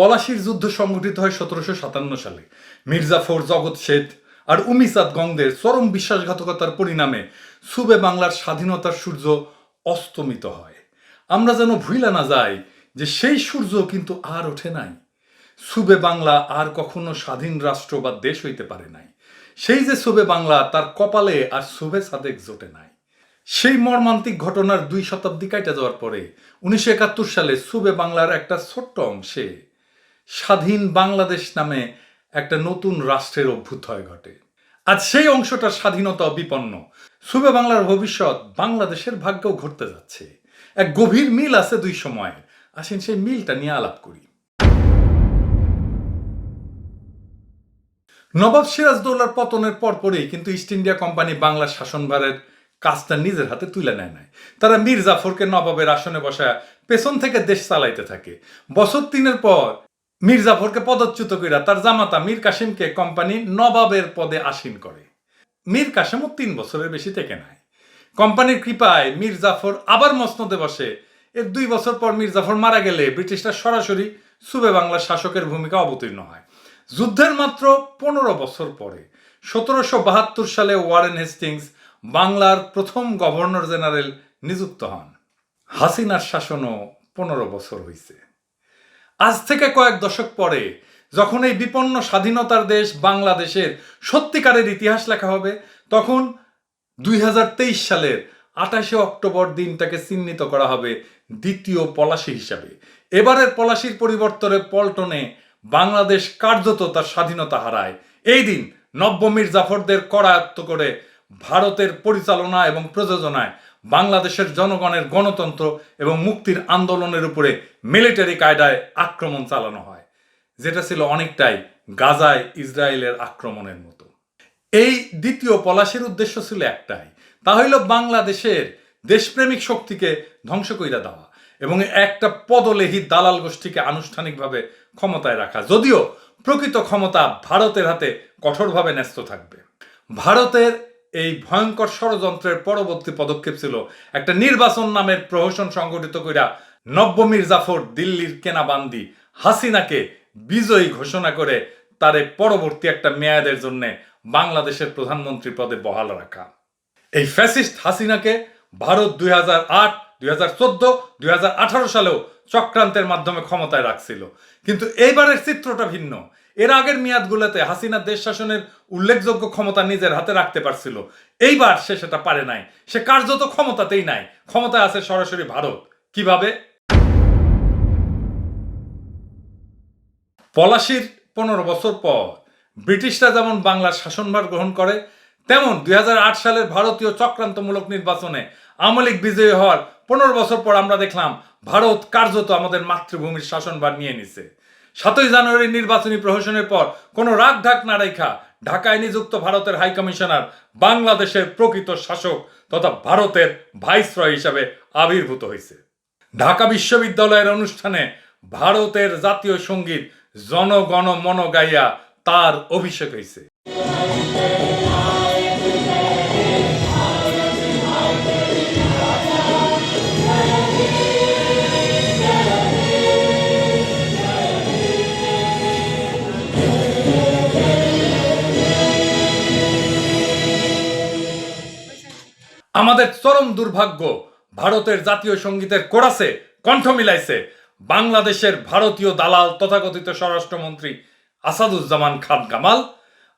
পলাশির যুদ্ধ সংগঠিত হয় সতেরোশো সাতান্ন সালে। মির্জাফর জগৎ শেঠ আর উমিসাদ গঙ্গদের চরম বিশ্বাসঘাতকতার পরিণামে সুবে বাংলার স্বাধীনতার সূর্য অস্তমিত হয়। আমরা যেন ভুইলা না যাই যে সেই সূর্য কিন্তু আর ওঠে নাই। সুবে বাংলা আর কখনো স্বাধীন রাষ্ট্র বা দেশ হইতে পারে নাই। সেই যে সুবে বাংলা, তার কপালে আর সুবে সাদেক জোটে নাই। সেই মর্মান্তিক ঘটনার দুই শতাব্দী কাটা যাওয়ার পরে, উনিশশো একাত্তর সালে সুবে বাংলার একটা ছোট্ট অংশে স্বাধীন বাংলাদেশ নামে একটা নতুন রাষ্ট্রের অভ্যুদয় ঘটে। আজ সেই অংশটা স্বাধীনতা বিপন্ন সুবে বাংলার ভবিষ্যৎ বাংলাদেশের ভাগ্যও ঘটতে যাচ্ছে। এক গভীর মিল আছে দুই সময় আসেন সেই মিলটা নিয়ে আলাপ করি। নবাব সিরাজদৌল্লার পতনের পরপরই কিন্তু ইস্ট ইন্ডিয়া কোম্পানি বাংলার শাসনভারের কাজটা নিজের হাতে তুলে নেয় নাই। তারা মীর জাফরকে নবাবের আসনে বসায় পেছন থেকে দেশ চালাইতে থাকে। বছর তিনের পর মীর জাফরকে পদচ্যুত কইরা তার জামাতা মীর কাসিমকে কোম্পানি নবাবের পদে আসীন করে। মীর কাসিমও তিন বছরের বেশি থেকে নাই। কোম্পানির কৃপায় মীর জাফর আবার মসনদে বসে। এর দুই বছর পর মীর জাফর মারা গেলে ব্রিটিশরা সরাসরি সুবে বাংলার শাসকের ভূমিকা অবতীর্ণ হয়। যুদ্ধের মাত্র পনেরো বছর পরে, সতেরোশো বাহাত্তর সালে ওয়ারেন হেস্টিংস বাংলার প্রথম গভর্নর জেনারেল নিযুক্ত হন। হাসিনার শাসনও পনেরো বছর হয়েছে আজ থেকে কয়েক দশক পরে, যখন এই বিপন্ন স্বাধীনতার দেশ বাংলাদেশের সত্যিকারের ইতিহাস লেখা হবে, তখন দুই হাজার তেইশ সালের আঠাশে অক্টোবর দিনটাকে চিহ্নিত করা হবে দ্বিতীয় পলাশী হিসাবে। এবারের পলাশির পরিবর্তনে পল্টনে বাংলাদেশ কার্যত তার স্বাধীনতা হারায়। এই দিন নব্য মীর জাফরদের করায়ত্ত করে ভারতের পরিচালনা এবং প্রযোজনায় বাংলাদেশের জনগণের গণতন্ত্র এবং মুক্তির আন্দোলনের উপরে মিলিটারি কায়দায় আক্রমণ চালানো হয়, যেটা ছিল অনেকটাই গাজায় ইসরায়েলের আক্রমণের মতো। এই দ্বিতীয় পলাশের উদ্দেশ্য ছিল একটাই, তা হইল বাংলাদেশের দেশপ্রেমিক শক্তিকে ধ্বংস কইরা দেওয়া এবং একটা পদলেহী দালাল গোষ্ঠীকে আনুষ্ঠানিকভাবে ক্ষমতায় রাখা, যদিও প্রকৃত ক্ষমতা ভারতের হাতে কঠোরভাবে ন্যস্ত থাকবে। ভারতের এই ভয়ঙ্কর ষড়যন্ত্রের পরবর্তী পদক্ষেপ ছিল একটা নির্বাচন নামের প্রহসন সংগঠিত করিয়া নব্য মির্জাফর জাফর দিল্লির কেনাবান্দি হাসিনাকে বিজয়ী ঘোষণা করে তারে পরবর্তী একটা মেয়াদের জন্য বাংলাদেশের প্রধানমন্ত্রী পদে বহাল রাখা। এই ফ্যাসিস্ট হাসিনাকে ভারত দুই হাজার আট দুই সালেও চক্রান্তের মাধ্যমে ক্ষমতায় রাখছিল। কিন্তু এইবারের চিত্রটা ভিন্ন। এর আগের মেয়াদগুলোতে হাসিনা দেশ শাসনের উল্লেখযোগ্য ক্ষমতা নিজের হাতে রাখতে পারছিল। এইবার সে সেটা পারে নাই। সে কার্যত ক্ষমতাতেই নাই। ক্ষমতায় আছে সরাসরি ভারত। কীভাবে? পলাশির পনেরো বছর পর ব্রিটিশরা যেমন বাংলার শাসনভার গ্রহণ করে, তেমন দুই হাজার আট সালের ভারতীয় চক্রান্তমূলক নির্বাচনে আমলিক বিজয়ী হওয়ার পনেরো বছর পর আমরা দেখলাম ভারত কার্যত আমাদের মাতৃভূমির শাসনভার নিয়ে নিছে। সাতই জানুয়ারি নির্বাচনী প্রহসনের পর কোনো রাগ ঢাক না রেখা ঢাকায় নিযুক্ত ভারতের হাই কমিশনার বাংলাদেশের প্রকৃত শাসক তথা ভারতের ভাইসরয় হিসাবে আবির্ভূত হয়েছে ঢাকা বিশ্ববিদ্যালয়ের অনুষ্ঠানে ভারতের জাতীয় সংগীত জনগণ মন গাইয়া তার অভিষেক হয়েছে চরম দুর্ভাগ্য ভারতের জাতীয় সঙ্গীতের কোরাসে কণ্ঠ মিলাইছে বাংলাদেশের ভারতীয় দালাল তথাকথিত স্বরাষ্ট্রমন্ত্রী আসাদুজ্জামান খান কামাল,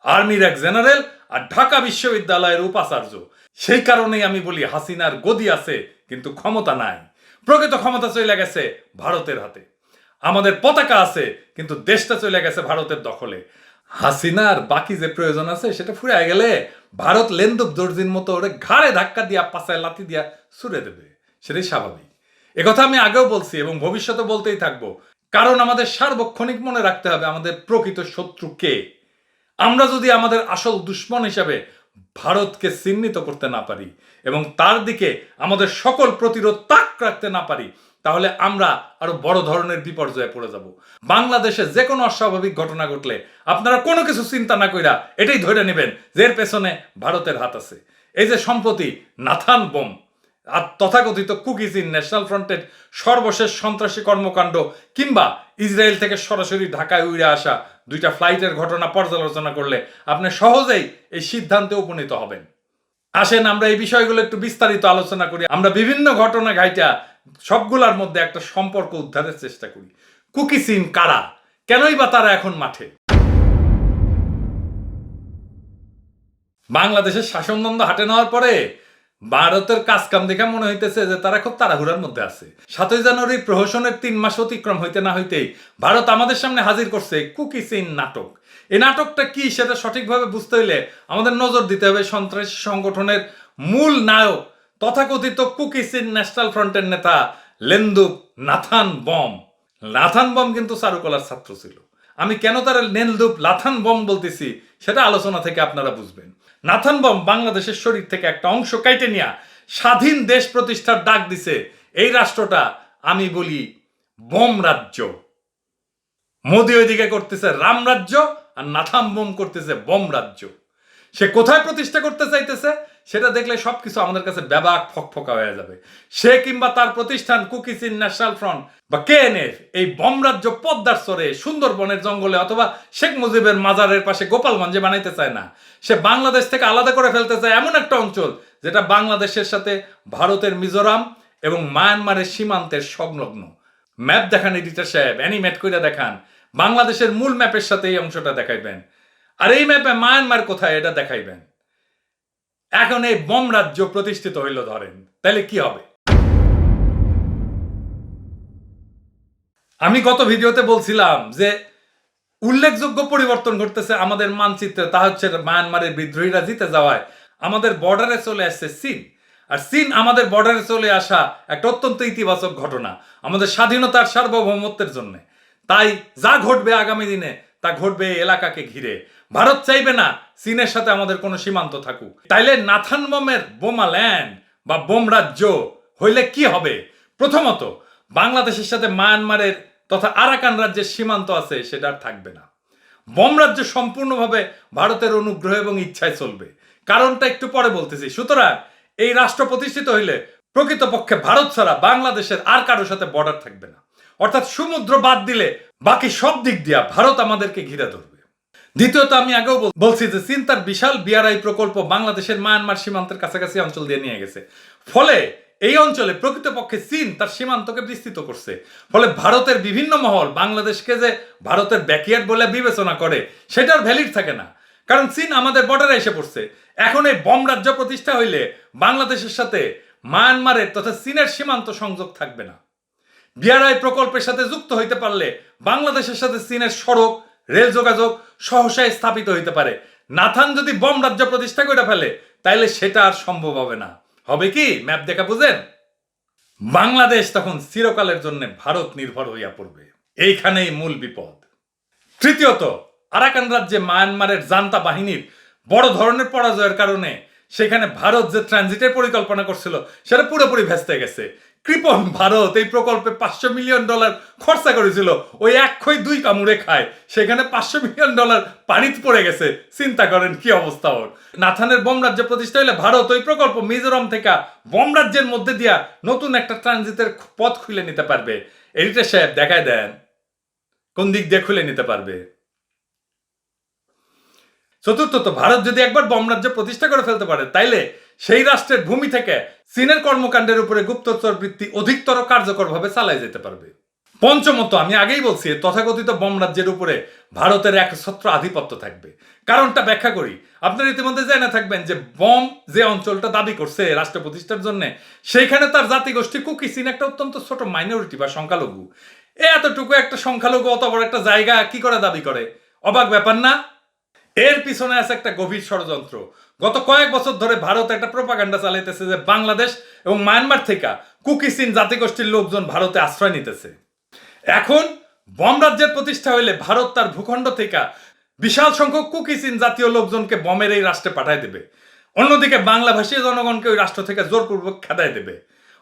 আর্মির এক জেনারেল আর ঢাকা বিশ্ববিদ্যালয়ের উপাচার্য। সেই কারণেই আমি বলি হাসিনার গদি আছে, কিন্তু ক্ষমতা নাই। প্রকৃত ক্ষমতা চলে গেছে ভারতের হাতে। আমাদের পতাকা আছে, কিন্তু দেশটা চলে গেছে ভারতের দখলে। হাসিনার বাকি যে প্রয়োজন আছে সেটা ফুরে গেলে ভারত লেন্দুক দর্জির মতো ওরে ঘাড়ে ধাক্কা দিয়া পাশায় লাথি দিয়া ছুড়ে দেবে। সেটাই স্বাভাবিক। একথা আমি আগেও বলছি এবং ভবিষ্যতে বলতেই থাকব। কারণ আমাদের সার্বক্ষণিক মনে রাখতে হবে আমাদের প্রকৃত শত্রু কে? আমরা যদি আমাদের আসল দুশ্মন হিসাবে ভারতকে চিহ্নিত করতে না পারি এবং তার দিকে আমাদের সকল প্রতিরোধ তাক রাখতে না পারি তাহলে আমরা আরও বড় ধরনের বিপর্যয়ে পড়ে যাব। বাংলাদেশে যে কোনো অস্বাভাবিক ঘটনা ঘটলে আপনারা কোনো কিছু চিন্তা না কইরা এটাই ধরে নেবেন যে পেছনে ভারতের হাত আছে। এই যে সম্প্রতি নাথান বোম আর তথাকথিত কুকিজ ইন ন্যাশনাল ফ্রন্টের সর্বশেষ সন্ত্রাসী কর্মকাণ্ড কিংবা ইসরায়েল থেকে সরাসরি ঢাকায় উড়ে আসা দুইটা ফ্লাইটের ঘটনা পর্যালোচনা করলে আপনি সহজেই এই সিদ্ধান্তে উপনীত হবেন। আসেন, আমরা এই বিষয়গুলো একটু বিস্তারিত আলোচনা করি। আমরা বিভিন্ন ঘটনা ঘাইটা সবগুলার মধ্যে একটা সম্পর্ক উদ্ধারের চেষ্টা করি। কুকিসিন কারা? কেনই বা তারা এখন মাঠে? বাংলাদেশের শাসনদ্বন্দ্ব হাটে নেওয়ার পরে ভারতের কাজ কাম দেখে মনে হইতেছে যে তারা খুব তাড়াহুড়ার মধ্যে আছে। সাতই জানুয়ারি প্রহসনের তিন মাস অতিক্রম হইতে না হইতেই ভারত আমাদের সামনে হাজির করছে কুকিসিন নাটক। এই নাটকটা কি সেটা সঠিকভাবে বুঝতে হইলে আমাদের নজর দিতে হবে সন্ত্রাসী সংগঠনের মূল নায়ক তথাকথিত কুকিসিন ন্যাশনাল ফ্রন্টের নেতা লেন্দুক নাথান বম। নাথান বম কিন্তু চারুকলার ছাত্র ছিল। আমি কেন তার নেলদুপ লাথান বম বলতেছি সেটা আলোচনা থেকে আপনারা বুঝবেন। নাথান বম বাংলাদেশের শরীর থেকে একটা অংশ কাইটে নিয়া স্বাধীন দেশ প্রতিষ্ঠার ডাক দিছে। এই রাষ্ট্রটা, আমি বলি, বম রাজ্য। মোদি ওইদিকে করতেছে রাম রাজ্য আর নাথাম বোম করতেছে বম রাজ্য। সে কোথায় প্রতিষ্ঠা করতে চাইতেছে? সেটা দেখলে সবকিছু আমাদের কাছে ব্যাবাক ফকফকা হয়ে যাবে। সে কিংবা তার প্রতিষ্ঠান কুকিজ ইন ন্যাশনাল ফ্রন্ট বা কেএনএফ এই বম রাজ্য পদ্মার সরে সুন্দরবনের জঙ্গলে অথবা শেখ মুজিবের মাজারের পাশে গোপালগঞ্জে বানাইতে চায় না। সে বাংলাদেশ থেকে আলাদা করে ফেলতে চায় এমন একটা অঞ্চল যেটা বাংলাদেশের সাথে ভারতের মিজোরাম এবং মায়ানমারের সীমান্তের সংলগ্ন। ম্যাপ দেখান এডিটর সাহেব, অ্যানিমেট করে দেখান। বাংলাদেশের মূল ম্যাপের সাথে এই অংশটা দেখাইবেন। আর এই ম্যাপে মায়ানমার কোথায় এটা দেখাইবেন। এখন এই বম রাজ্য প্রতিষ্ঠিত হইল, ধরেন। তাহলে কি হবে? আমি গত ভিডিওতে বলছিলাম যে, উল্লেখযোগ্য পরিবর্তন ঘটতেছে আমাদের মানচিত্রে। তা হচ্ছে মায়ানমারের বিদ্রোহীরা জিতে যাওয়ায় আমাদের বর্ডারে চলে আসছে চীন। আর চীন আমাদের বর্ডারে চলে আসা একটা অত্যন্ত ইতিবাচক ঘটনা, আমাদের স্বাধীনতার সার্বভৌমত্বের জন্য। তাই যা ঘটবে আগামী দিনে, তা ঘটবে এই এলাকাকে ঘিরে। ভারত চাইবে না চীনের সাথে আমাদের কোনো সীমান্ত থাকুক। তাইলে নাথান বোমের বোমা ল্যান্ড বা বোম রাজ্য হইলে কি হবে? প্রথমত, বাংলাদেশের সাথে মায়ানমারের তথা আরাকান রাজ্যের সীমান্ত আছে, সেটা আর থাকবে না। বম রাজ্য সম্পূর্ণভাবে ভারতের অনুগ্রহ এবং ইচ্ছায় চলবে। কারণটা একটু পরে বলতেছি। সুতরাং, এই রাষ্ট্র প্রতিষ্ঠিত হইলে প্রকৃতপক্ষে ভারত ছাড়া বাংলাদেশের আর কারোর সাথে বর্ডার থাকবে না। অর্থাৎ সমুদ্র বাদ দিলে বাকি সব দিক দিয়া ভারত আমাদেরকে ঘিরে ধরবে। দ্বিতীয়ত আমি আগেও বলছি যে চীন তার বিশাল বিআরআই প্রকল্প বাংলাদেশের মায়ানমার সীমান্তের কাছাকাছি অঞ্চল দিয়ে নিয়ে গেছে। ফলে এই অঞ্চলে প্রকৃতপক্ষে চীন তার সীমান্তকে বিস্তৃত করছে। ফলে ভারতের বিভিন্ন মহল বাংলাদেশকে যে ভারতের ব্যাকইয়ার্ড বলে বিবেচনা করে, সেটার ভ্যালিড থাকে না। কারণ চীন আমাদের বর্ডারে এসে পড়ছে। এখন এই বম রাজ্য প্রতিষ্ঠা হইলে বাংলাদেশের সাথে মায়ানমারের তথা চীনের সীমান্ত সংযোগ থাকবে না। বিআরআই প্রকল্পের সাথে যুক্ত হইতে পারলে বাংলাদেশের সাথে চীনের সড়ক রেল যোগাযোগ সহসায় স্থাপিত হইতে পারে। নাথান যদি বম রাজ্য প্রতিষ্ঠা করে ফেলে, তাইলে সেটা আর সম্ভব হবে না। হবে কি? ম্যাপ দেখা বুঝেন? বাংলাদেশ তখন চিরকালের জন্য ভারত নির্ভর হইয়া পড়বে। এইখানেই মূল বিপদ। তৃতীয়ত, আরাকান রাজ্যে মায়ানমারের জান্তা বাহিনীর বড় ধরনের পরাজয়ের কারণে সেখানে ভারত যে ট্রানজিটের পরিকল্পনা করছিল, সেটা পুরোপুরি ভেস্তে গেছে। কৃপন ভারত এই প্রকল্পে পাঁচশো মিলিয়ন ডলার খরচা করেছিল। ওই এক খই দুই কামড়ে খায়। সেখানে পাঁচশো মিলিয়ন ডলার পানিতে পড়ে গেছে। চিন্তা করেন কি অবস্থা ওর। নাথানের বোম রাজ্য প্রতিষ্ঠা হলে ভারত ওই প্রকল্প মিজোরাম থেকে বোম রাজ্যের মধ্যে দিয়া নতুন একটা ট্রানজিটের পথ খুলে নিতে পারবে। এডিটার সাহেব, দেখায় দেন। কোন দিক দিয়ে খুলে নিতে পারবে? চতুর্থত, ভারত যদি একবার বম রাজ্য প্রতিষ্ঠা করে ফেলতে পারে, তাইলে সেই রাষ্ট্রের ভূমি থেকে চীনের কর্মকাণ্ডের উপরে গুপ্তচর বৃত্তি অধিকতর কার্যকরভাবে চালাই যেতে পারবে। পঞ্চমত, আমি আগেই বলছি, তথাকথিত বম রাজ্যের উপরে ভারতের একছত্র আধিপত্য থাকবে। কারণটা ব্যাখ্যা করি। আপনারা ইতিমধ্যে জেনে থাকবেন যে বম যে অঞ্চলটা দাবি করছে রাষ্ট্র প্রতিষ্ঠার জন্য, সেইখানে তার জাতিগোষ্ঠী কুকি চীন একটা অত্যন্ত ছোট মাইনরিটি বা সংখ্যালঘু। এ এতটুকু একটা সংখ্যালঘু অত বড় একটা জায়গা কি করে দাবি করে? অবাক ব্যাপার না? এর পিছনে আছে একটা গভীর ষড়যন্ত্র। গত কয়েক বছর ধরে ভারত একটা প্রোপাগান্ডা চালাইতেছে যে বাংলাদেশ এবং মায়ানমার থেকে কুকিসিন জাতিগোষ্ঠীর লোকজন ভারতে আশ্রয় নিতেছে। এখন বম রাজ্যের প্রতিষ্ঠা হইলে ভারত তার ভূখণ্ড থেকে বিশাল সংখ্যক কুকিসিন জাতীয় লোকজনকে বমের এই রাষ্ট্রে পাঠায় দেবে। অন্যদিকে বাংলাভাষী জনগণকে ওই রাষ্ট্র থেকে জোরপূর্বক খেদায় দেবে।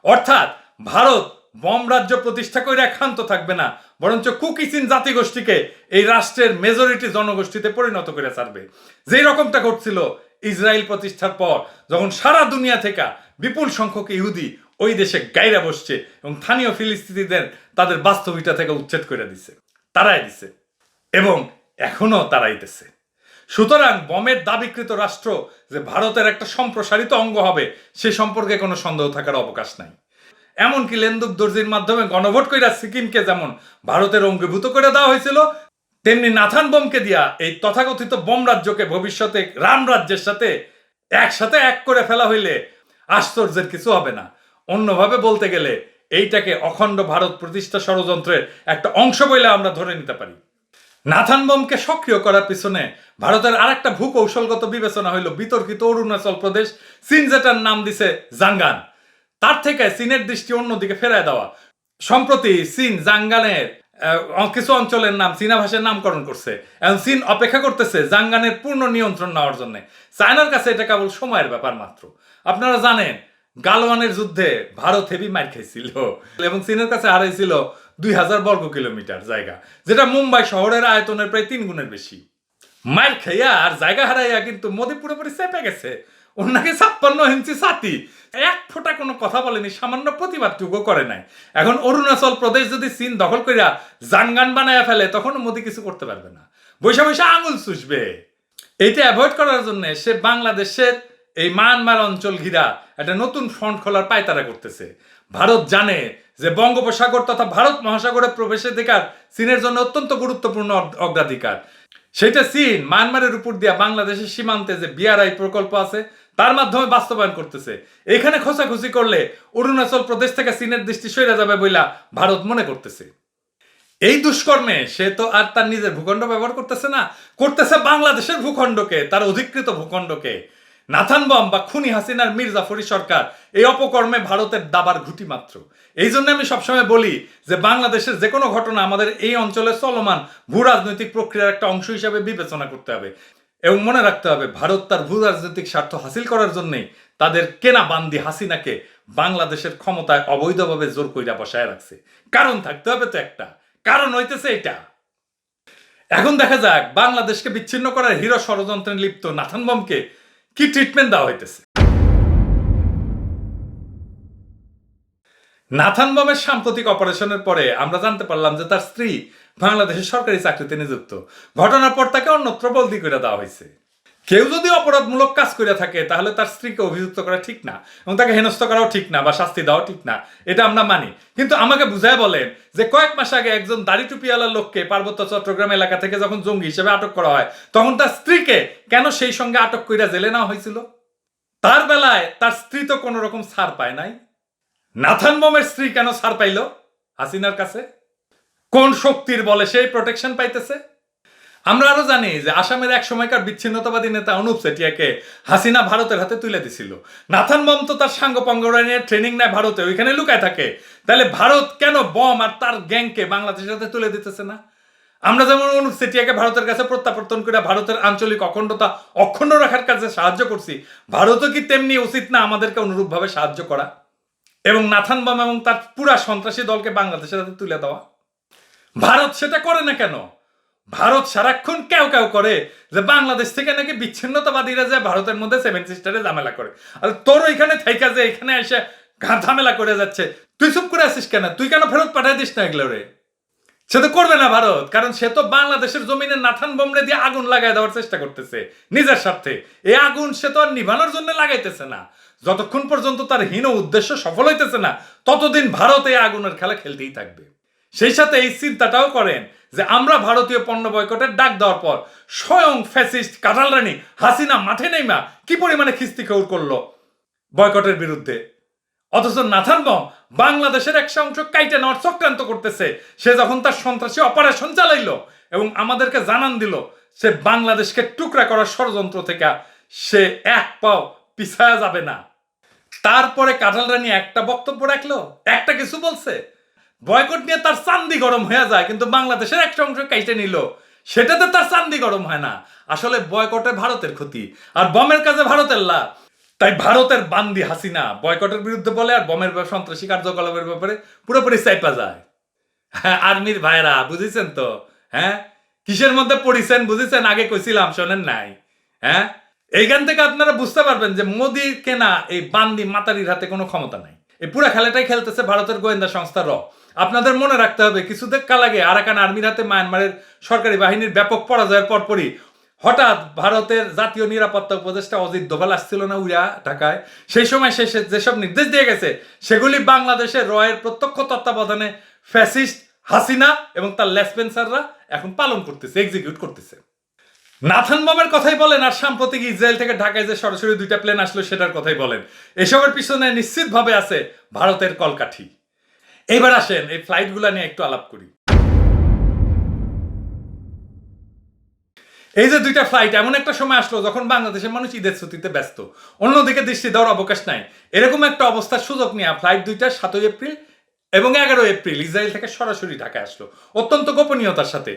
অর্থাৎ ভারত বম রাজ্য প্রতিষ্ঠা করে ক্ষান্ত থাকবে না, বরঞ্চ কুকিসিন জাতিগোষ্ঠীকে এই রাষ্ট্রের মেজরিটি জনগোষ্ঠীতে পরিণত করে ছাড়বে। যেই রকমটা ঘটছিল ইসরায়েল প্রতিষ্ঠার পর, যখন সারা দুনিয়া থেকে বিপুল সংখ্যক ইহুদি ওই দেশে গাইরা বসছে এবং স্থানীয় ফিলিস্তিনিদের তাদের বাস্তবিকতা থেকে উচ্ছেদ করে দিছে, তারাই দিছে এবং এখনও তারাইতেছে সুতরাং বমের দাবিকৃত রাষ্ট্র যে ভারতের একটা সম্প্রসারিত অঙ্গ হবে, সে সম্পর্কে কোনো সন্দেহ থাকার অবকাশ নাই। এমনকি লেন্দুক দর্জির মাধ্যমে গণভোট কইরা সিকিমকে যেমন ভারতের অঙ্গীভূত করে দেওয়া হয়েছিল তেমনি নাথান বোমকে দিয়া এই তথাকথিত বোম রাজ্যকে ভবিষ্যতে রাম রাজ্যের সাথে একসাথে এক করে ফেলা হইলে আশ্চর্যের কিছু হবে না। অন্যভাবে বলতে গেলে এইটাকে অখণ্ড ভারত প্রতিষ্ঠা ষড়যন্ত্রের একটা অংশ বলে আমরা ধরে নিতে পারি। নাথান বোমকে সক্রিয় করার পিছনে ভারতের আরেকটা ভূ কৌশলগত বিবেচনা হইল বিতর্কিত অরুণাচল প্রদেশ, চীন যেটার নাম দিছে জাঙ্গান। তার থেকে চীনের দৃষ্টি অন্যদিকে ফেরায় দেওয়া। সম্প্রতি চীন জাঙ্গানের কিছু অঞ্চলের নাম, চীনা ভাষায় নামকরণ করছে। এবং চীন অপেক্ষা করতেছে জাঙ্গানের পূর্ণ নিয়ন্ত্রণ নেওয়ার জন্য। চায়নার কাছে এটা কেবল সময়ের ব্যাপার মাত্র। আপনারা জানেন, গালওয়ানের যুদ্ধে ভারত হেভি মার খাইছিল এবং চীনের কাছে হারাইছিল দুই হাজার বর্গ কিলোমিটার জায়গা, যেটা মুম্বাই শহরের আয়তনের প্রায় তিন গুণের বেশি। মার খাইয়া আর জায়গা হারাইয়া কিন্তু মোদি পুরোপুরি চেপে গেছে। ওনাকে ছাপ্পান্ন ইঞ্চি ছাতি। এক ফোঁটা কোনো কথা বলেনি, সামান্য প্রতিবাদটুকু করে নাই। এখন অরুণাচল প্রদেশ যদি চীন দখল করিয়া জাঙ্গান বানায়া ফেলে তখন মোদি কিছু করতে পারবে না। বৈশা বৈশা আঙুল চুষবে। এইটা অ্যাভয়েড করার জন্য সে বাংলাদেশের এই মায়ানমার অঞ্চল ঘিরা একটা নতুন ফ্রন্ট খোলার পায়তারা করতেছে। ভারত জানে যে বঙ্গোপসাগর তথা ভারত মহাসাগরে প্রবেশের অধিকার চীনের জন্য অত্যন্ত গুরুত্বপূর্ণ অগ্রাধিকার। সেটা চীন, মায়ানমারের উপর দিয়া বাংলাদেশের সীমান্তে যে বিআরআই প্রকল্প আছে তার মাধ্যমে বাস্তবায়ন করতেছে। এখানে খোঁচাখুচি করলে অরুণাচল প্রদেশ থেকে চীনের দৃষ্টি সরে যাবে বইলা ভারত মনে করতেছে। এই দুষ্কর্মে সে তো আর তার নিজের ভূখণ্ড ব্যবহার করতেছে না, করতেছে বাংলাদেশের ভূখণ্ডকে, তার অধিকৃত ভূখণ্ডকে। নাথান বম বা খুনি হাসিনার মীর জাফরি সরকার এই অপকর্মে ভারতের দাবার ঘুটি মাত্র। এই জন্য আমি সবসময় বলি যে বাংলাদেশের যে কোনো ঘটনা আমাদের এই অঞ্চলে চলমান ভূ রাজনৈতিক প্রক্রিয়ার একটা অংশ হিসাবে বিবেচনা করতে হবে। এবং মনে রাখতে হবে, ভারত তার ভূ রাজনৈতিক স্বার্থ হাসিল করার জন্যই তাদের কেনা বান্দি হাসিনাকে বাংলাদেশের ক্ষমতায় অবৈধভাবে জোর কইরা বসায় রাখছে। কারণ থাকতে হবে তো একটা। কারণ হইতেছে এটা। এখন দেখা যাক, বাংলাদেশকে বিচ্ছিন্ন করার হিরো ষড়যন্ত্রে লিপ্ত নাথান বমকে কি ট্রিটমেন্ট দেওয়া হইতেছে। নাথান বমের সাম্প্রতিক অপারেশনের পরে আমরা জানতে পারলাম যে তার স্ত্রী বাংলাদেশের সরকারি চাকরিতে নিযুক্ত। ঘটনার পর তাকে অন্যত্র বলদি করে দেওয়া হয়েছে। কেউ যদি অপরাধমূলক কাজ করে থাকে, তাহলে তার স্ত্রীকে অভিযুক্ত করা ঠিক না এবং তাকে হেনস্থ করাও ঠিক না বা শাস্তি দেওয়াও ঠিক না। এটা আমরা মানি। কিন্তু আমাকে বুঝায় বলেন যে কয়েক মাস আগে একজন দাড়ি টুপিওয়ালার লোককে পার্বত্য চট্টগ্রাম এলাকা থেকে যখন জঙ্গি হিসেবে আটক করা হয়, তখন তার স্ত্রীকে কেন সেই সঙ্গে আটক কইরা জেলে নেওয়া হয়েছিল? তার বেলায় তার স্ত্রী তো কোনো রকম ছাড় পায় নাই। নাথান বমের স্ত্রী কেন সার পাইল? হাসিনার কাছে? কোন শক্তির বলে সেই প্রোটেকশন পাইতেছে? আমরা আরও জানি যে আসামের এক সময়কার বিচ্ছিন্নতাবাদী নেতা অনুপ চেটিয়াকে হাসিনা ভারতের হাতে তুলে দিছিল। নাথান বম তো তার সাঙ্গ নিয়ে ট্রেনিং নেয় ভারতে, ওইখানে লুকায় থাকে। তাহলে ভারত কেন বম আর তার গ্যাংকে বাংলাদেশের হাতে তুলে দিতেছে না? আমরা যেমন অনুপ চেটিয়াকে ভারতের কাছে প্রত্যাবর্তন করে ভারতের আঞ্চলিক অখণ্ডতা অখণ্ড রাখার কাজে সাহায্য করছি, ভারতও কি তেমনি উচিত না আমাদেরকে অনুরূপভাবে সাহায্য করা? এবং নাথান বম এবং তার পুরা সন্ত্রাসী দলকে বাংলাদেশের হাতে তুলে দেওয়া। ভারত সেটা করে না কেন? ভারত সারাক্ষণ কেউ কেউ করে যে বাংলাদেশ থেকে নাকি বিচ্ছিন্নতাবাদীরা যে ভারতের মধ্যে সেভেন সিস্টারে ঝামেলা করে। আর তোর ওইখানে থাইকা যে এখানে এসে ঘা ঝামেলা করে যাচ্ছে, তুই চুপ করে আসিস কেন? তুই কেন ফেরত পাঠাই দিস না এগুলো রে সে তো করবে না ভারত, কারণ সে তো বাংলাদেশের জমিনে নাথান বোমরে দিয়ে আগুন লাগাই দেওয়ার চেষ্টা করতেছে, নিজের স্বার্থে। এই আগুন সে তো আর নিভানোর জন্য লাগাইতেছে না। যতক্ষণ পর্যন্ত তার হীন উদ্দেশ্য সফল হইতেছে না, ততদিন ভারত এই আগুনের খেলা খেলতেই থাকবে। সেই সাথে এই চিন্তাটাও করেন যে আমরা ভারতীয় পণ্য বয়কটের ডাক দেওয়ার পর স্বয়ং ফ্যাসিস্ট কাটাল রানী হাসিনা মাঠে নেইমা কি পরিমাণে খিস্তি খৌর করল বয়কটের বিরুদ্ধে। অথচ নাথান বম বাংলাদেশের এক অংশ কাইটে নেওয়ার চক্রান্ত করতেছে। সে যখন তার সন্ত্রাসী অপারেশন চালাইলো এবং আমাদেরকে জানান দিল সে বাংলাদেশকে টুকরা করার ষড়যন্ত্র থেকে সে এক পাও পিছায়া যাবে না। তারপরে কাঁঠাল রানী একটা বক্তব্য রাখল, একটা কিছু বলছে। বয়কট নিয়ে তার চান্দি গরম হয়ে যায়, কিন্তু বাংলাদেশের একটা অংশ কাইটে নিল। সেটাতে তার চান্দি গরম হয় না। আসলে বয়কটে ভারতের ক্ষতি, আর বমের কাজে ভারতের লাভ। তাই ভারতের বান্দি হাসিনা বয়কটের বিরুদ্ধে বলে, আর বমের সন্ত্রাসী কার্যকলাপের ব্যাপারে পুরোপুরি চাইপা যায়। হ্যাঁ আর্মির ভাইরা বুঝেছেন তো? হ্যাঁ? কিসের মধ্যে পড়িছেন, বুঝেছেন? আগে কইছিলাম, শোনেন নাই। হ্যাঁ? এইখান থেকে আপনারা বুঝতে পারবেন যে মোদি কেনা এই বান্দি মাতারির হাতে কোনো ক্ষমতা নাই। এই পুরো খেলাটাই খেলতেছে ভারতের গোয়েন্দা সংস্থা র। আপনাদের মনে রাখতে হবে কিছুদের কাল আগে আরাকান আর্মির হাতে মায়ানমারের সরকারি বাহিনীর ব্যাপক পরাজয়ের পরপরই হঠাৎ ভারতের জাতীয় নিরাপত্তা উপদেষ্টা অজিত দোভাল আসছিল না উড়া ঢাকায়। সেই সময় সে যেসব নির্দেশ দিয়ে গেছে, সেগুলি বাংলাদেশের রয়ের প্রত্যক্ষ তত্ত্বাবধানে ফ্যাসিস্ট হাসিনা এবং তার লেসপেন্সাররা এখন পালন করতেছে এক্সিকিউট করতেছে। নাথান বমের কথাই বলেন আর সাম্প্রতিক ইসরায়েল থেকে ঢাকায় যে সরাসরি দুইটা প্লেন আসলো সেটার কথাই বলেন। এসবের পিছনে নিশ্চিতভাবে আছে ভারতের কলকাঠি। এবার আসেন এই ফ্লাইটগুলো নিয়ে একটু আলাপ করি। এই যে দুইটা ফ্লাইট এমন একটা সময় আসলো যখন বাংলাদেশের মানুষ ঈদের ছুটিতে ব্যস্ত। অন্যদিকে দৃষ্টি দেওয়ার অবকাশ নাই। এরকম একটা অবস্থার সুযোগ নিয়ে ফ্লাইট দুইটা সাতই এপ্রিল এবং এগারো এপ্রিল ইসরায়েল থেকে সরাসরি ঢাকায় আসলো। অত্যন্ত গোপনীয়তার সাথে।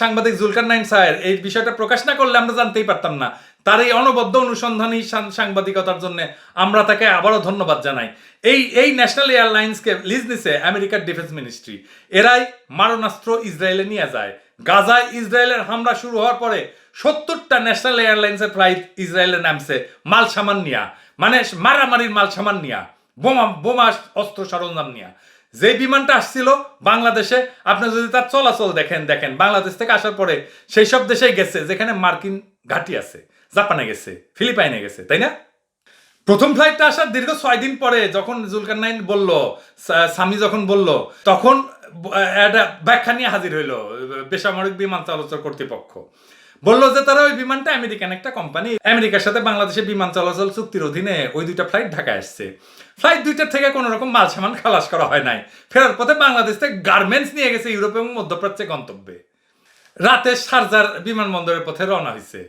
সাংবাদিক জুলকার নাইন সাহের এই বিষয়টা প্রকাশ না করলে আমরা জানতেই পারতাম না। তার এই অনবদ্য অনুসন্ধানী সাংবাদিকতার জন্য আমরা তাকে আবারও ধন্যবাদ জানাই। এই এই ন্যাশনাল এয়ারলাইন্সকে লিজ নিছে আমেরিকার ডিফেন্স মিনিস্ট্রি। এরাই মারণাস্ত্র ইসরায়েলে নিয়ে যায়। গাজায় ইসরায়েলের হামলা শুরু হওয়ার পরে সত্তরটা ন্যাশনাল এয়ারলাইন্সের ফ্লাইট ইসরায়েলে নামছে মাল সামান নিয়া মানে মারামারির মাল সামান নিয়া বোমা বোমা অস্ত্র সরঞ্জাম নিয়া। যে বিমানটা আসছিল বাংলাদেশে, আপনি যদি তার চলাচল দেখেন দেখেন, বাংলাদেশ থেকে আসার পরে সেই সব দেশেই গেছে, যেখানে মার্কিন ঘাঁটি আছে, জাপানে গেছে, ফিলিপাইনে গেছে, তাই না? প্রথম ফ্লাইটটা আসার দীর্ঘ ছয় দিন পরে যখন জুলকার নাইন বলল স্বামী যখন বলল, তখন একটা ব্যাখ্যা নিয়ে হাজির হইল বেসামরিক বিমান চলাচল কর্তৃপক্ষ। বলল যে তারা ওই বিমানটা আমেরিকান একটা কোম্পানি আমেরিকার সাথে বাংলাদেশের বিমান চলাচল চুক্তির অধীনে ওই দুইটা ফ্লাইট ঢাকায় আসছে। ফ্লাইট দুইটার থেকে কোনো রকম মাল সামান খালাস করা হয় নাই। ফেরার পথে বাংলাদেশ থেকে গার্মেন্টস নিয়ে গেছে ইউরোপ এবং মধ্যপ্রাচ্যে গন্তব্যে। রাতে শারজার বিমানবন্দরের পথে রওনা হয়েছে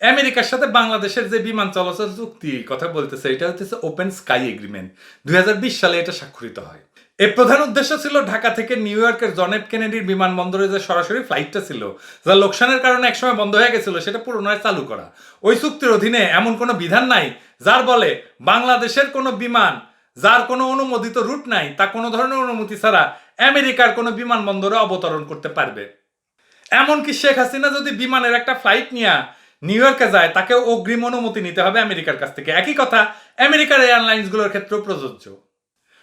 আমেরিকার সাথে বাংলাদেশের যে বিমান চলাচল চুক্তি কথা বলতেছে, এটা হচ্ছে ওপেন স্কাই এগ্রিমেন্ট দুই হাজার বিশ সালে এটা স্বাক্ষরিত হয়। এর প্রধান উদ্দেশ্য ছিল ঢাকা থেকে নিউ ইয়র্কের জন এফ কেনেডির বিমানবন্দরে যে সরাসরি ফ্লাইটটা ছিল, যা লোকসানের কারণে একসময় বন্ধ হয়ে গেছিল, সেটা পুনরায় চালু করা। ওই চুক্তির অধীনে এমন কোনো বিধান নাই, যার বলে বাংলাদেশের কোনো বিমান, যার কোনো অনুমোদিত রুট নাই, তা কোনো ধরনের অনুমতি ছাড়া আমেরিকার কোনো বিমানবন্দরে অবতরণ করতে পারবে। এমনকি শেখ হাসিনা যদি বিমানের একটা ফ্লাইট নিয়ে নিউ ইয়র্কে যায় তাকে অগ্রিম অনুমতি নিতে হবে আমেরিকার কাছ থেকে। একই কথা, আমেরিকার এয়ারলাইন্সগুলোর ক্ষেত্রেও প্রযোজ্য।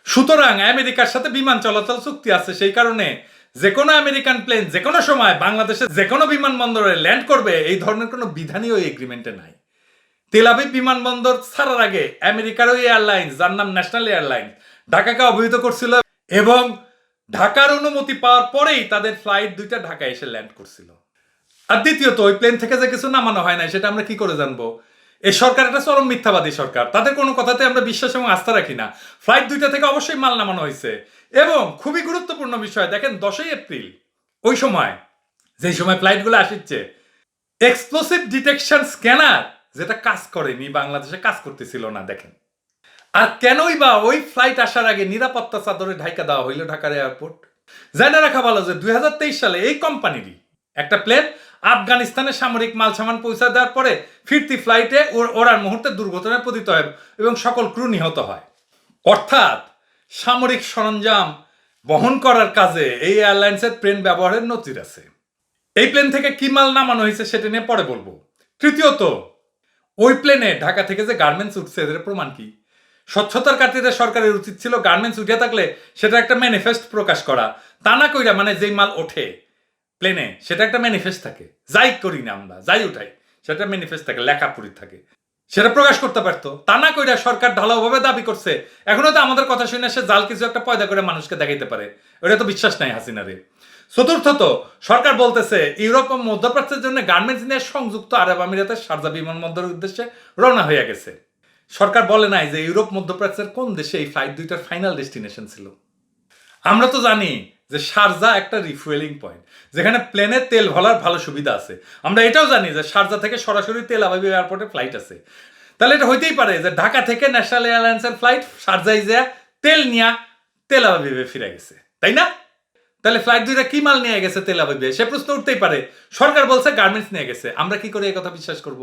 সুতরাং আমেরিকার সাথে বিমান চলাচল চুক্তি আছে, সেই কারণে যে কোনো আমেরিকান প্লেন যে কোনো সময় বাংলাদেশে যে কোনো বিমানবন্দরে ল্যান্ড করবে, এই ধরনের কোনো বিধানই ওই এগ্রিমেন্টে নাই। তেলাবিব বিমানবন্দর ছাড়ার আগে আমেরিকার ওই এয়ারলাইন্স, যার নাম ন্যাশনাল এয়ারলাইন্স, ঢাকাকে অবহিত করছিল এবং ঢাকার অনুমতি পাওয়ার পরেই তাদের ফ্লাইট দুইটা ঢাকায় এসে ল্যান্ড করছিল। আর দ্বিতীয়ত, ওই প্লেন থেকে যে কিছু নামানো হয় না সেটা আমরা কি করে জানব? এই সরকার একটা চরম মিথ্যাবাদী সরকার। তাদের কোনো কথাতে আমরা বিশ্বাস এবং আস্থা রাখি না। ফ্লাইট দুইটা থেকে অবশ্যই মাল নামানো হয়েছে। এবং খুবই গুরুত্বপূর্ণ বিষয়, দেখেন দশই এপ্রিল, ওই সময়, যেই সময় ফ্লাইটগুলো আসছে এক্সপ্লোসিভ ডিটেকশন স্ক্যানার যেটা কাজ করেনি, বাংলাদেশে কাজ করতেছিল না, দেখেন। আর কেনই বা ওই ফ্লাইট আসার আগে নিরাপত্তা চাদরে ঢাইকা দেওয়া হইল ঢাকার এয়ারপোর্ট জানা রাখা ভালো যে দুই হাজার তেইশ সালে এই কোম্পানিরই একটা প্লেন আফগানিস্তানে সামরিক মাল সামান পৌঁছা দেওয়ার পরে ফিরতি ফ্লাইটে ওরার মুহূর্তে দুর্ঘটনায় পতিত হয় এবং সকল ক্রু নিহত হয়। অর্থাৎ সামরিক সরঞ্জাম বহন করার কাজে এই এয়ারলাইন্সের প্লেন ব্যবহারের নজির আছে। এই প্লেন থেকে কি মাল নামানো হয়েছে সেটা নিয়ে পরে বলব। তৃতীয়ত, ওই প্লেনে ঢাকা থেকে যে গার্মেন্টস উঠছে এদের প্রমাণ কি? স্বচ্ছতার কাটিতে সরকারের উচিত ছিল গার্মেন্টস উঠে থাকলে সেটা একটা ম্যানিফেস্ট প্রকাশ করা। তা না কইরা মানে যেই মাল ওঠে প্লেনে সেটা একটা ম্যানিফেস্ট থাকে। যাই করি না আমরা, যাই উঠাই, সেটা ম্যানিফেস্ট থাকে লেখা পড়ি থাকে। সেটা প্রকাশ করতে পারতো। তা না কইরা সরকার ঢালাওভাবে দাবি করছে। এখনও তো আমাদের কথা শুনে সে জাল কিছু একটা পয়দা করে মানুষকে দেখাইতে পারে। ওটা তো বিশ্বাস নাই হাসিনারে। চতুর্থত সরকার বলতেছে, ইউরোপ ও মধ্যপ্রাচ্যের জন্য গার্মেন্টস নিয়ে সংযুক্ত আরব আমিরাতের শারজা বিমানবন্দরের উদ্দেশ্যে রওনা হয়ে গেছে। সরকার বলে নাই যে ইউরোপ, মধ্যপ্রাচ্যের কোন দেশে এই ফ্লাইট দুইটার ফাইনাল ডেস্টিনেশন ছিল। আমরা তো জানি যে শারজা একটা রিফুয়েলিং পয়েন্ট যেখানে প্লেনে তেল ভরার ভালো সুবিধা আছে। আমরা এটাও জানি যে শারজা থেকে সরাসরি তেল আবাবি এয়ারপোর্টে ফ্লাইট আছে। তাহলে এটা হইতেই পারে যে ঢাকা থেকে ন্যাশনাল এয়ারলাইন্সের ফ্লাইট শারজাই যা তেল নিয়া তেল আবাবিবে ফিরে গেছে। তাই না? তাহলে ফ্লাইট দুইটা কি মাল নিয়ে গেছে তেল আবাবিবে সে প্রশ্ন উঠতেই পারে। সরকার বলছে গার্মেন্টস নিয়ে গেছে। আমরা কি করে কথা বিশ্বাস করব?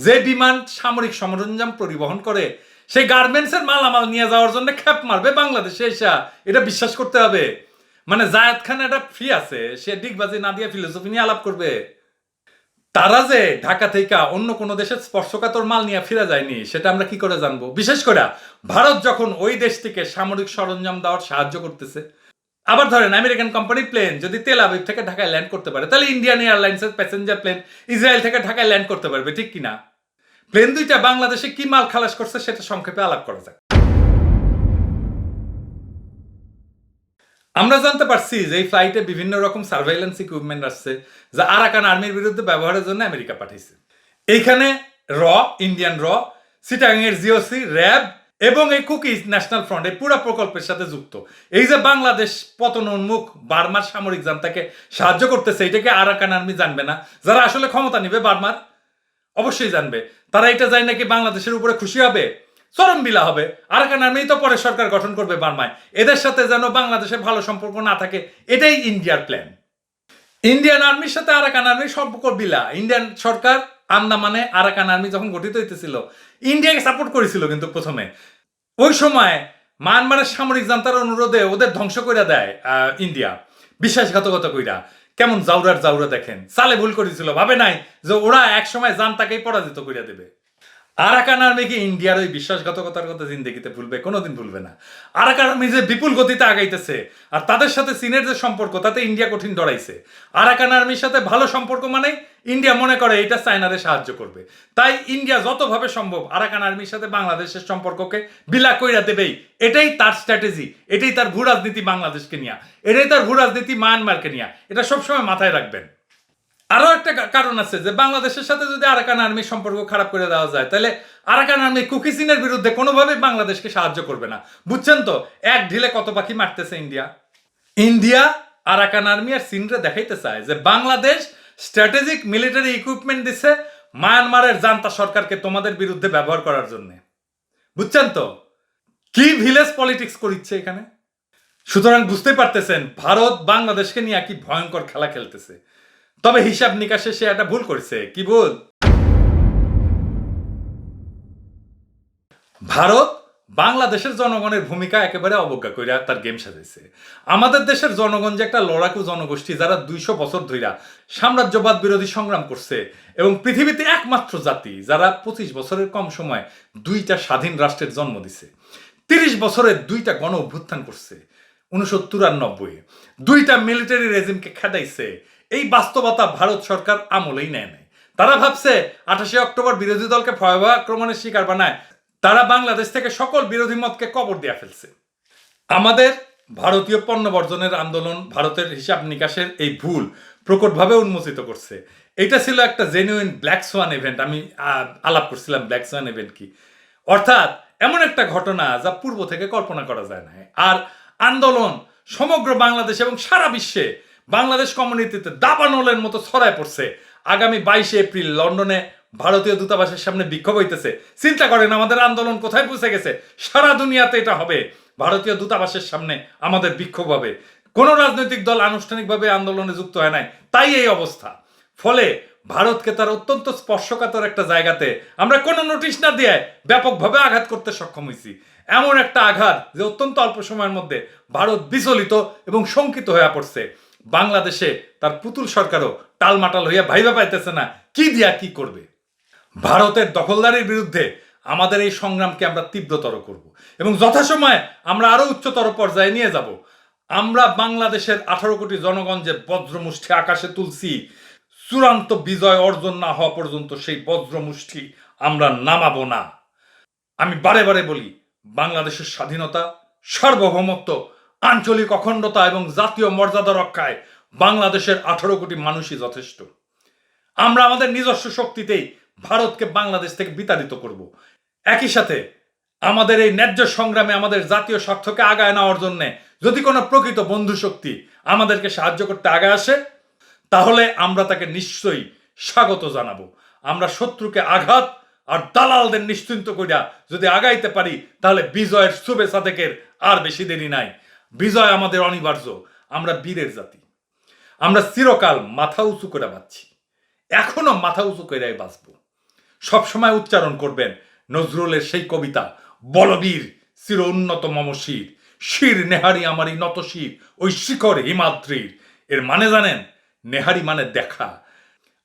যে বিমান সামরিক সরঞ্জাম পরিবহন করে সেই গার্মেন্টসের মালামাল নিয়ে যাওয়ার জন্য খ্যাপ মারবে বাংলাদেশে এসা। এটা বিশ্বাস করতে হবে। মানে জায়দ খান এটা ফ্রি আছে, সে ডিগবাজি না দিয়ে ফিলোসফি নিয়ে আলাপ করবে। তারা যে ঢাকা থেকে অন্য কোনো দেশের স্পর্শকাতর মাল নিয়ে ফিরে যায়নি, সেটা আমরা কি করে জানব? বিশেষ করে ভারত যখন ওই দেশটিকে সামরিক সরঞ্জাম দেওয়ার সাহায্য করতেছে। আবার ধরেন, আমেরিকান কোম্পানি প্লেন যদি তেল আবিব থেকে ঢাকায় ল্যান্ড করতে পারে, তাহলে ইন্ডিয়ান এয়ারলাইন্সের প্যাসেঞ্জার প্লেন ইসরায়েল থেকে ঢাকায় ল্যান্ড করতে পারবে, ঠিক কিনা? প্লেন দুইটা বাংলাদেশে কি মাল খালাস করছে, সেটা সংক্ষেপে আলাপ করা যাক। আমরা জানতে পারছি যে এই ফ্লাইটে বিভিন্ন রকম সার্ভেইলেন্স ইকুইপমেন্ট আসছে, যা আরাকান আর্মির বিরুদ্ধে ব্যবহারের জন্য আমেরিকা পাঠিয়েছে। এইখানে র ইন্ডিয়ান র সিটাং এর জিওসি র্যাব এবং এই কুকিজ ন্যাশনাল ফ্রন্ট এই পুরো প্রকল্পের সাথে যুক্ত। এই যে বাংলাদেশ পতন উন্মুখ, বার্মার সামরিক জান্তাকে সাহায্য করতেছে, এটাকে আরাকান আর্মি জানবে না। যারা আসলে ক্ষমতা নিবে বার্মার, অবশ্যই জানবে। তারা এটা যায় নাকি বাংলাদেশের উপরে খুশি হবে? চরম বিলা হবে। আরাকান আর্মি তো পরে সরকার গঠন করবে বার্মায়। এদের সাথে যেন বাংলাদেশের ভালো সম্পর্ক না থাকে, এটাই ইন্ডিয়ার প্ল্যান ইন্ডিয়ান আর্মির সাথে আরাকান আর্মির সম্পর্ক বিলা। ইন্ডিয়ান সরকার আন্দামানে আরাকান আর্মি যখন গঠিত হইতেছিল, ইন্ডিয়াকে সাপোর্ট করেছিল কিন্তু প্রথমে। ওই সময় মায়ানমারের সামরিক জান্তার অনুরোধে ওদের ধ্বংস করে দেয় ইন্ডিয়া। বিশ্বাসঘাতকতা কইরা। কেমন জাউরার জাউরা দেখেন। সালে ভুল করেছিল, ভাবে নাই যে ওরা এক সময় জানতাকেই পরাজিত করিয়া দেবে। আরাকান আর্মি কি ইন্ডিয়ার ওই বিশ্বাসঘাতকতার কথা জিন্দেগিতে ভুলবে? কোনোদিন ভুলবে না। আরাকান আর্মি যে বিপুল গতিতে আগাইতেছে, আর তাদের সাথে চীনের যে সম্পর্ক, তাতে ইন্ডিয়া কঠিন ডরাইছে। আরাকান আর্মির সাথে ভালো সম্পর্ক মানে ইন্ডিয়া মনে করে এটা চায়নারে সাহায্য করবে। তাই ইন্ডিয়া যতভাবে সম্ভব আরাকান আর্মির সাথে বাংলাদেশের সম্পর্ককে বিলা কইরা দেবেই। এটাই তার স্ট্র্যাটেজি এটাই তার ভূ রাজনীতি বাংলাদেশকে নিয়ে। এটাই তার ভূ রাজনীতি মায়ানমারকে নিয়ে। এটা সবসময় মাথায় রাখবেন। আরও একটা কারণ আছে যে বাংলাদেশের সাথে যদি আরাকান আর্মির সম্পর্ক খারাপ করে দেওয়া যায়, তাহলে আরাকান আর্মি কুকিসিনের বিরুদ্ধে কোনোভাবে বাংলাদেশকে সাহায্য করবে না। বুঝছেন তো? এক ঢিলে কত পাখি মারতেছে ইন্ডিয়া? ইন্ডিয়া আরাকান আর্মি আর চীনরে দেখাইতে চায় যে বাংলাদেশ স্ট্র্যাটেজিক মিলিটারি ইকুইপমেন্ট দিচ্ছে মায়ানমারের জান্তা সরকারকে তোমাদের বিরুদ্ধে ব্যবহার করার জন্য। বুঝছেন তো? কি ভিলেজ পলিটিক্স করিচ্ছে এখানে? সুতরাং বুঝতে পারতেছেন, ভারত বাংলাদেশকে নিয়ে কি ভয়ঙ্কর খেলা খেলতেছে। তবে হিসাব নিকাশে সে একটা ভুল করেছে। কি ভুল? ভারত বাংলাদেশের জনগণের ভূমিকা একেবারে অবজ্ঞা কইরা তার গেম সাজাইছে। আমাদের দেশের জনগণ যে একটা লড়াকু জনগোষ্ঠী যারা দুইশো বছর ধইরা সাম্রাজ্যবাদ বিরোধী সংগ্রাম করছে এবং পৃথিবীতে একমাত্র জাতি যারা পঁচিশ বছরের কম সময় দুইটা স্বাধীন রাষ্ট্রের জন্ম দিছে। তিরিশ বছরে দুইটা গণ অভ্যুত্থান করছে। উনিশশো চুরানব্বই দুইটা মিলিটারি রেজিমকে খেদাইছে। এই বাস্তবতা ভারত সরকার আমলেই নেয় নাই। তারা ভাবছে, আঠাশে অক্টোবর বিরোধী দলকে ভয়াবহ আক্রমণের শিকার বানায়। তারা বাংলাদেশ থেকে সকল বিরোধী মতকে কবর দিয়া ফেলছে। আমাদের ভারতীয় পণ্য বর্জনের আন্দোলন ভারতের হিসাব নিকাশের এই ভুল প্রকটভাবে উন্মোচিত করছে। এটা ছিল একটা জেনুইন ব্ল্যাক সোয়ান ইভেন্ট আমি আলাপ করছিলাম ব্ল্যাক সোয়ান ইভেন্ট কি। অর্থাৎ এমন একটা ঘটনা যা পূর্ব থেকে কল্পনা করা যায় না আর আন্দোলন সমগ্র বাংলাদেশ এবং সারা বিশ্বে বাংলাদেশ কমিউনিটিতে দাবানলের মতো ছড়ায় পড়ছে। আগামী বাইশে এপ্রিল লন্ডনে ভারতীয় দূতাবাসের সামনে বিক্ষোভ হইতেছে। চিন্তা করেন, আমাদের আন্দোলন কোথায় পৌঁছে গেছে? সারা দুনিয়াতে এটা হবে। ভারতীয় দূতাবাসের সামনে আমাদের বিক্ষোভ হবে। কোনো রাজনৈতিক দল আনুষ্ঠানিকভাবে আন্দোলনে যুক্ত হয় নাই। তাই এই অবস্থা। ফলে ভারতকে তার অত্যন্ত স্পর্শকাতর একটা জায়গাতে আমরা কোনো নোটিশ না দিয়ে ব্যাপকভাবে আঘাত করতে সক্ষম হয়েছি এমন একটা আঘাত যে অত্যন্ত অল্প সময়ের মধ্যে ভারত বিচলিত এবং শঙ্কিত হয়ে পড়ছে। বাংলাদেশে তার পুতুল সরকারও টালমাটাল হইয়া ভাইবা পাইতেছে না। কি দিয়া কি করবে? ভারতের দখলদারির বিরুদ্ধে আমাদের এই সংগ্রামকে আমরা তীব্রতর করব এবং যথাসময়ে আমরা আরও উচ্চতর পর্যায়ে নিয়ে যাব। আমরা বাংলাদেশের আঠারো কোটি জনগণ যে বজ্রমুষ্ঠি আকাশে তুলছি, চূড়ান্ত বিজয় অর্জন না হওয়া পর্যন্ত সেই বজ্রমুষ্টি আমরা নামাবো না। আমি বারে বারে বলি, বাংলাদেশের স্বাধীনতা, সার্বভৌমত্ব আঞ্চলিক অখণ্ডতা এবং জাতীয় মর্যাদা রক্ষায় বাংলাদেশের আঠারো কোটি মানুষই যথেষ্ট। আমরা আমাদের নিজস্ব শক্তিতেই ভারতকে বাংলাদেশ থেকে বিতাড়িত করব। একই সাথে আমাদের এই ন্যায্য সংগ্রামে আমাদের জাতীয় স্বার্থকে আগায় নেওয়ার জন্য যদি কোনো প্রকৃত বন্ধু শক্তি আমাদেরকে সাহায্য করতে আগে আসে, তাহলে আমরা তাকে নিশ্চয়ই স্বাগত জানাব। আমরা শত্রুকে আঘাত আর দালালদের নিশ্চিন্ত করিয়া যদি আগাইতে পারি, তাহলে বিজয়ের শুভে সাদেকের আর বেশি দেরি নাই। বিজয় আমাদের অনিবার্য। আমরা বীরের জাতি। আমরা চিরকাল মাথা উঁচু করে বাঁচছি। এখনও মাথা উঁচু করে বাঁচব। সবসময় উচ্চারণ করবেন নজরুলের সেই কবিতা, বলবীর চির উন্নত মমশির শির নেহারি আমারই নত শির, ওই শিখর হিমাদ্রির। এর মানে জানেন, নেহারি মানে দেখা।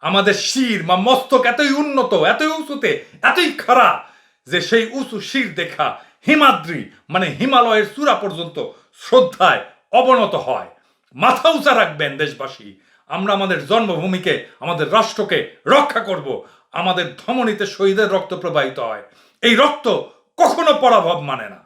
আমাদের শির বা মস্তক এতই উন্নত, এতই উঁচুতে, এতই খারাপ যে সেই উঁচু শির দেখা হিমাদ্রি মানে হিমালয়ের চূড়া পর্যন্ত শ্রদ্ধায় অবনত হয়। মাথা উঁচা রাখবেন দেশবাসী। আমরা আমাদের জন্মভূমিকে, আমাদের রাষ্ট্রকে রক্ষা করব। আমাদের ধমনীতে শহীদের রক্ত প্রবাহিত হয়। এই রক্ত কখনো পরাভব মানে না।